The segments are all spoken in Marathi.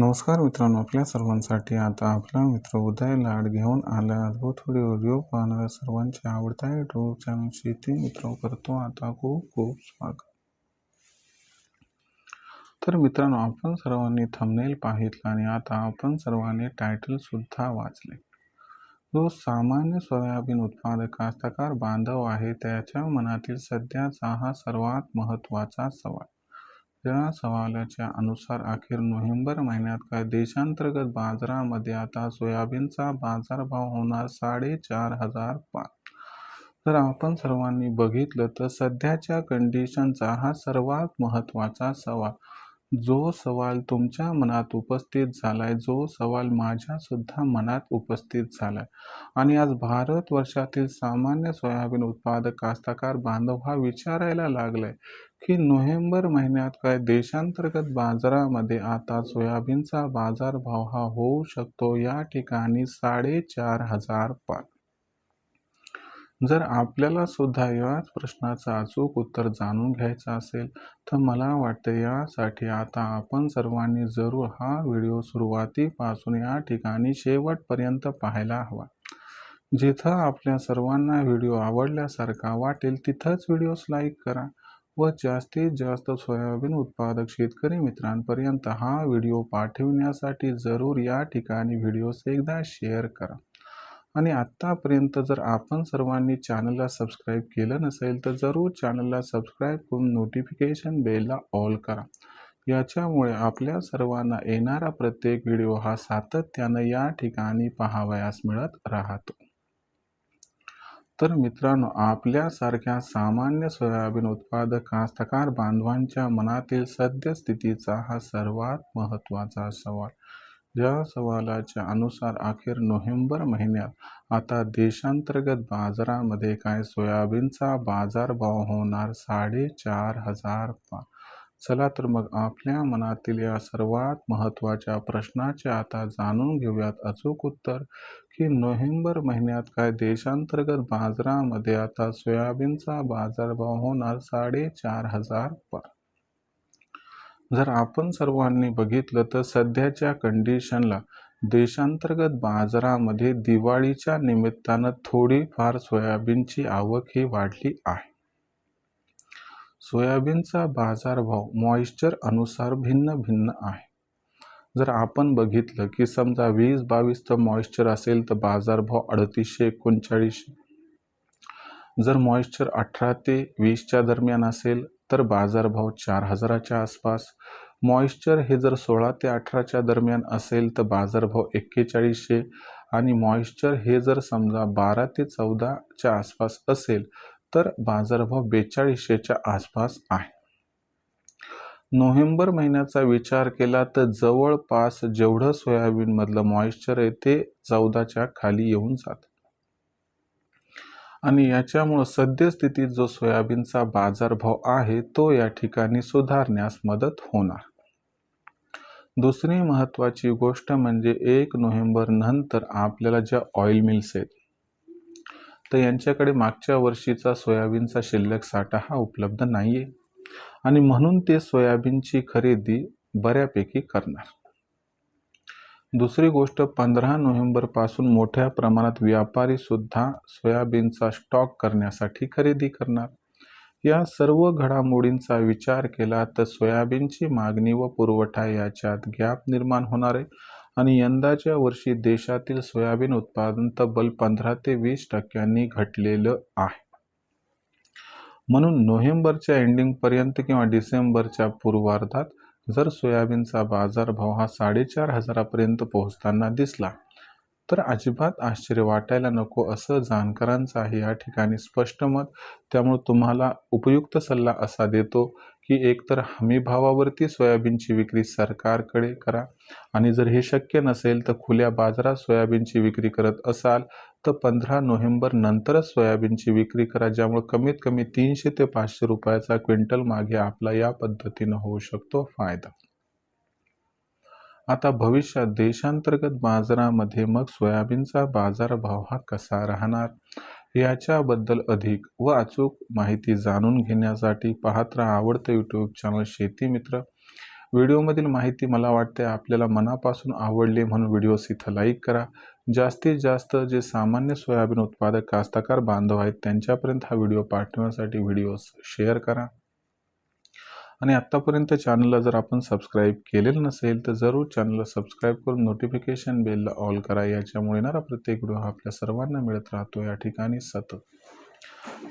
नमस्कार मित्रांनो आपल्या सर्वांसाठी आता आपला मित्र उदय लाड घेऊन आला अद्भुत व्हिडिओ पाहणाऱ्या सर्वांचे आवडता युट्यूब चॅनल शेती मित्र करतो. आता खूप खूप स्वागत. तर मित्रांनो आपण सर्वांनी थंबनेल पाहितलं आणि आता आपण सर्वांनी टायटल सुद्धा वाचले. जो सामान्य सोयाबीन उत्पादक कास्तकार बांधव आहे त्याच्या मनातील सध्याचा हा सर्वात महत्त्वाचा सवाल. या सवालाच्या अनुसार अखेर नोव्हेंबर महिन्यात काय देशांतर्गत बाजारामध्ये आता सोयाबीनचा बाजारभाव होणार साडेचार हजार पाच तर आपण सर्वांनी बघितलं तर सध्याच्या कंडिशनचा हा सर्वात महत्त्वाचा सवाल. जो सवाल तुमच्या मनात उपस्थित झालाय जो सवाल माझ्या सुद्धा मनात उपस्थित झालाय. आणि आज भारत वर्षातील सामान्य सोयाबीन उत्पादक कास्तकार बांधव हा विचारायला लागलाय की नोव्हेंबर महिन्यात काय देशांतर्गत बाजारामध्ये आता सोयाबीनचा बाजारभाव हा होऊ शकतो? या ठिकाणी साडेचार हजार पाच जर आपल्याला सुद्धा याच प्रश्नाचं अचूक उत्तर जाणून घ्यायचं असेल तर मला वाटतं यासाठी आता आपण सर्वांनी जरूर हा व्हिडिओ सुरुवातीपासून या ठिकाणी शेवटपर्यंत पाहायला हवा. जिथं आपल्या सर्वांना व्हिडिओ आवडल्यासारखा वाटेल तिथंच व्हिडिओस लाईक करा व जास्तीत जास्त सोयाबीन उत्पादक शेतकरी मित्रांपर्यंत हा व्हिडिओ पाठविण्यासाठी जरूर या ठिकाणी व्हिडिओस एकदा शेअर करा. आणि आत्तापर्यंत जर आपण सर्वांनी चॅनलला सबस्क्राईब केलं नसेल तर जरूर चॅनलला सबस्क्राईब करून नोटिफिकेशन बेलला ऑल करा. याच्यामुळे आपल्या सर्वांना येणारा प्रत्येक व्हिडिओ हा सातत्यानं या ठिकाणी पाहावयास मिळत राहतो. तर मित्रांनो आपल्यासारख्या सामान्य सोयाबीन उत्पादक कास्तकार बांधवांच्या मनातील सद्यस्थितीचा हा सर्वात महत्त्वाचा सवाल. या सवालाच्या अनुसार अखेर नोव्हेंबर महिन्यात आता देशांतर्गत बाजारामध्ये काय सोयाबीनचा बाजारभाव होणार? साडेचार हजार पा चला तर मग आपल्या मनातील या सर्वात महत्त्वाच्या प्रश्नाचे आता जाणून घेऊयात. अचूक उत्तर की नोव्हेंबर महिन्यात काय देशांतर्गत बाजारामध्ये आता सोयाबीनचा बाजारभाव होणार? साडेचार हजार पार जर आपण सर्वांनी बघितलं तर सध्याच्या कंडिशनला देशांतर्गत बाजारामध्ये दिवाळीच्या निमित्तानं थोडीफार सोयाबीनची आवक ही वाढली आहे. सोयाबीनचा बाजारभाव मॉइश्चर अनुसार भिन्न भिन्न आहे. जर आपण बघितलं की समजा वीस बावीस तर मॉइश्चर असेल तर बाजारभाव अडतीसशे एकोणचाळीसशे. जर मॉइश्चर अठरा ते वीसच्या दरम्यान असेल तर बाजारभाव चार हजाराच्या आसपास. मॉइश्चर हे जर सोळा ते अठराच्या दरम्यान असेल तर बाजारभाव एक्केचाळीसशे आणि मॉइश्चर हे जर समजा बारा ते चौदाच्या आसपास असेल तर बाजारभाव बेचाळीसशेच्या आसपास आहे. नोव्हेंबर महिन्याचा विचार केला तर जवळपास जेवढं सोयाबीनमधलं मॉइश्चर आहे ते चौदाच्या खाली येऊन जात. आणि याच्यामुळं सद्यस्थितीत जो सोयाबीनचा बाजारभाव आहे तो या ठिकाणी सुधारण्यास मदत होणार. दुसरी महत्त्वाची गोष्ट म्हणजे एक नोव्हेंबर नंतर आपल्याला ज्या ऑइल मिल्स आहेत तर यांच्याकडे मागच्या वर्षीचा सोयाबीनचा शिल्लक साठा हा उपलब्ध नाही आहे आणि म्हणून ते सोयाबीनची खरेदी बऱ्यापैकी करणार. दुसरी गोष्ट पंधरा नोव्हेंबरपासून मोठ्या प्रमाणात व्यापारीसुद्धा सोयाबीनचा स्टॉक करण्यासाठी खरेदी करणार. या सर्व घडामोडींचा विचार केला तर सोयाबीनची मागणी व पुरवठा याच्यात गॅप निर्माण होणार आहे आणि यंदाच्या वर्षी देशातील सोयाबीन उत्पादन तब्बल पंधरा ते वीस टक्क्यांनी घटलेलं आहे. म्हणून नोव्हेंबरच्या एंडिंगपर्यंत किंवा डिसेंबरच्या पूर्वार्धात जर सोयाबीनचा बाजारभाव हा साडेचार हजारापर्यंत पोहोचताना दिसला तर अजिबात आश्चर्य वाटायला नको असं जाणकारांचं आहे. या ठिकाणी स्पष्ट मत त्यामुळे तुम्हाला उपयुक्त सल्ला असा देतो की एकतर हमी भावावरती सोयाबीनची विक्री सरकारकडे करा आणि जर हे शक्य नसेल तर खुल्या बाजारात सोयाबीनची विक्री करत असाल तर पंधरा नोव्हेंबर नंतरच सोयाबीनची विक्री करा ज्यामुळे कमीत कमी तीनशे ते पाचशे रुपयाचा क्विंटल मागे आपला या पद्धतीनं होऊ शकतो फायदा. आता भविष्यात देशांतर्गत बाजारामध्ये मग सोयाबीनचा बाजारभाव हा कसा राहणार? याच्याबद्दल अधिक व अचूक माहिती जाणून घेण्यासाठी पाहत राहा आवडतं यूट्यूब चॅनल शेती मित्र. व्हिडिओमधील माहिती मला वाटते आपल्याला मनापासून आवडली म्हणून व्हिडिओस इथं लाईक करा. जास्तीत जास्त जे सामान्य सोयाबीन उत्पादक कास्तकार बांधव आहेत त्यांच्यापर्यंत हा व्हिडिओ पाठवण्यासाठी व्हिडिओस शेअर करा. आणि आत्तापर्यंत चॅनलला जर आपण सबस्क्राईब केलेलं नसेल तर जरूर चॅनलला सबस्क्राईब करून नोटिफिकेशन बेलला ऑल करा. याच्यामुळे येणारा प्रत्येक व्हिडिओ हा आपल्या सर्वांना मिळत राहतो. या ठिकाणी सतत.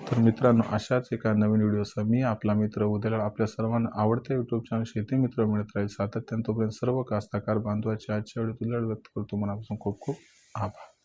तर मित्रांनो अशाच एका नवीन व्हिडिओसह मी आपला मित्र उद्याला आपल्या सर्वांना आवडते यूट्यूब चॅनल शेती मित्र मिळत राहील सातत्यानं. तोपर्यंत सर्व कास्तकार बांधवाचे आजच्या व्हिडिओ तुला व्यक्त करतो. मनापासून खूप खूप आभार.